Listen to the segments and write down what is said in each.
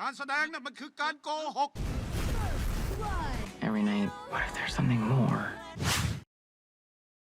การแสดงนั่นมันคือการโกหก every night. What if there's something more?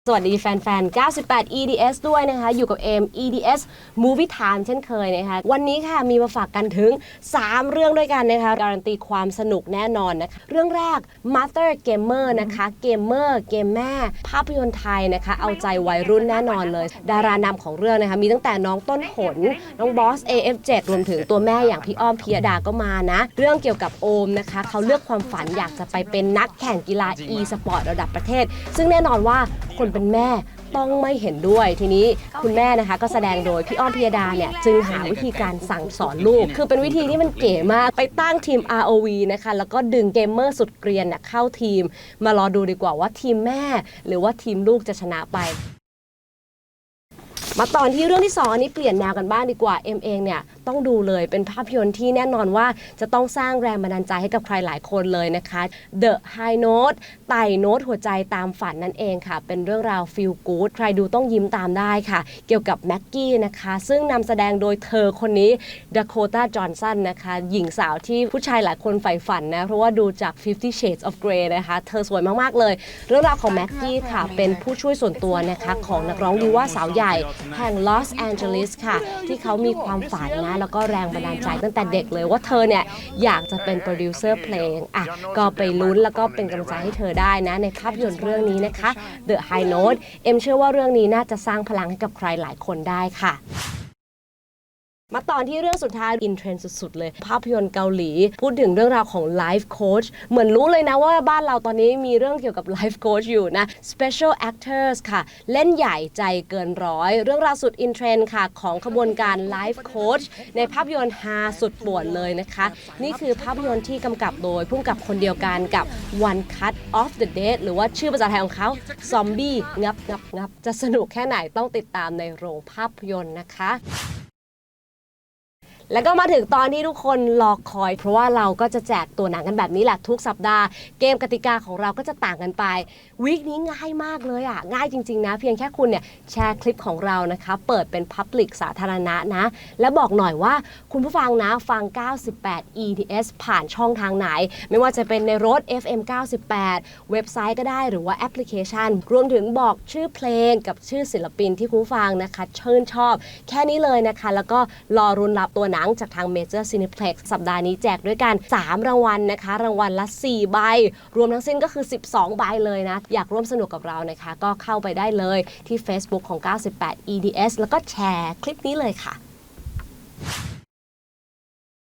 สวัสดีแฟนๆ 98 EDS ด้วยนะคะ อยู่กับเอม EDS Movie Time เช่นเคยนะคะ วันนี้ค่ะมีมาฝากกันถึง 3 เรื่องด้วยกันนะคะ การันตีความสนุกแน่นอนนะคะ เรื่องแรก Mother Gamer นะคะ เกมเมอร์ เกมแม่ ภาพยนตร์ไทยนะคะ เอาใจวัยรุ่นแน่นอนเลย ดารานำของเรื่องนะคะ มีตั้งแต่น้องต้นขน น้องบอส AF7 รวมถึงตัวแม่อย่างพี่อ้อมพิยดาก็มานะ เรื่องเกี่ยวกับโอมนะคะ เขาเลือกความฝันอยากจะไปเป็นนักแข่งกีฬา e-sport ระดับประเทศ ซึ่งแน่นอนว่า คนเป็นแม่ต้องไม่เห็นด้วย ทีนี้คุณแม่นะคะก็แสดงโดยพี่อ้อมพิยดาเนี่ยจึงหาวิธีการสั่งสอนลูก คือเป็นวิธีที่มันเก๋มากไปตั้งทีม ROV นะคะแล้วก็ดึงเกมเมอร์สุดเกรียนน่ะเข้าทีม มารอดูดีกว่าว่าทีมแม่ หรือว่าทีมลูกจะชนะไป มาตอนที่เรื่องที่2อันนี้เปลี่ยนแนวกันบ้างดีกว่าเอ็มเองเนี่ยต้องดูเลยเป็นภาพยนตร์ที่แน่นอนว่าจะต้องสร้างแรงบันดาลใจให้กับใครหลายคนเลยนะคะ The High Note ไต่โน้ตหัวใจตามฝันนั่นเองค่ะ เป็นเรื่องราว feel good ใครดูต้องยิ้มตามได้ค่ะ เกี่ยวกับแม็กกี้นะคะ ซึ่งนำแสดงโดยเธอคนนี้ด a โคตาจอห์นสันนะคะ หญิงสาวที่ผู้ชายหลายคนใฝ่ฝันนะ เพราะว่าดูจาก Fifty Shades of Grey นะคะ เธอสวยมาก ๆ เลย เรื่องราวของแม็กกี้ค่ะ เป็นผู้ช่วยส่วนตัวนะคะของนักร้องดีว่าสาวใหญ่แห่งลอสแอนเจลิสค่ะ ที่เขามีความฝันนะ แล้วก็แรงบันดาลใจตั้งแต่เด็กเลยว่าเธอเนี่ยอยากจะเป็นโปรดิวเซอร์เพลงอะก็ไปลุ้นแล้วก็เป็นกำลังใจให้เธอได้นะในภาพยนตร์เรื่องนี้นะคะ The High Note เอ็มเชื่อว่าเรื่องนี้น่าจะสร้างพลังให้กับใครหลายคนได้ค่ะ มาตอนที่เรื่องสุดท้าย อินเทรนด์สุด ๆ เลย ภาพยนตร์เกาหลี พูดถึงเรื่องราวของไลฟ์โค้ชเหมือนรู้เลยนะว่าบ้านเราตอนนี้มีเรื่องเกี่ยวกับไลฟ์โค้ชอยู่นะ Special Actors ค่ะ เล่นใหญ่ใจเกินร้อย เรื่องราวสุดอินเทรนด์ค่ะ ของขบวนการไลฟ์โค้ชในภาพยนตร์ฮาสุดป่วนเลยนะคะ นี่คือภาพยนตร์ที่กำกับโดยผู้กำกับคนเดียวกันกับ One Cut of the Dead หรือว่าชื่อภาษาไทยของเขาซอมบี้งับงับงับจะสนุกแค่ไหนต้องติดตามในโรงภาพยนตร์นะคะ แล้วก็มาถึงตอนที่ทุกคนรอคอย เพราะว่าเราก็จะแจกตัวหนังกันแบบนี้แหละทุกสัปดาห์ เกมกติกาของเราก็จะต่างกันไปวีคนี้ง่ายมากเลยอะ ง่ายจริง ๆ นะ เพียงแค่คุณเนี่ยแชร์คลิปของเรานะคะ เปิดเป็น Public สาธารณะนะ และบอกหน่อยว่าคุณผู้ฟังนะฟัง 98 ETS ผ่านช่องทางไหน ไม่ว่าจะเป็นในรถ FM 98 เว็บไซต์ก็ได้หรือว่าแอปพลิเคชัน รวมถึงบอกชื่อเพลงกับชื่อศิลปินที่คุณฟังนะคะเชื่นชอบ แค่นี้เลยนะคะ แล้วก็รอรุนรับตัวหนังจากทางเมเจอร์ซีนีเพล็กซ์สัปดาห์นี้แจกด้วยกัน 3 รางวัลนะคะ รางวัลละ 4 ใบ รวมทั้งสิ้นก็คือ 12 ใบเลยนะ อยากร่วมสนุกกับเรานะคะ ก็เข้าไปได้เลยที่ Facebook ของ 98 EDS แล้วก็แชร์คลิปนี้เลยค่ะ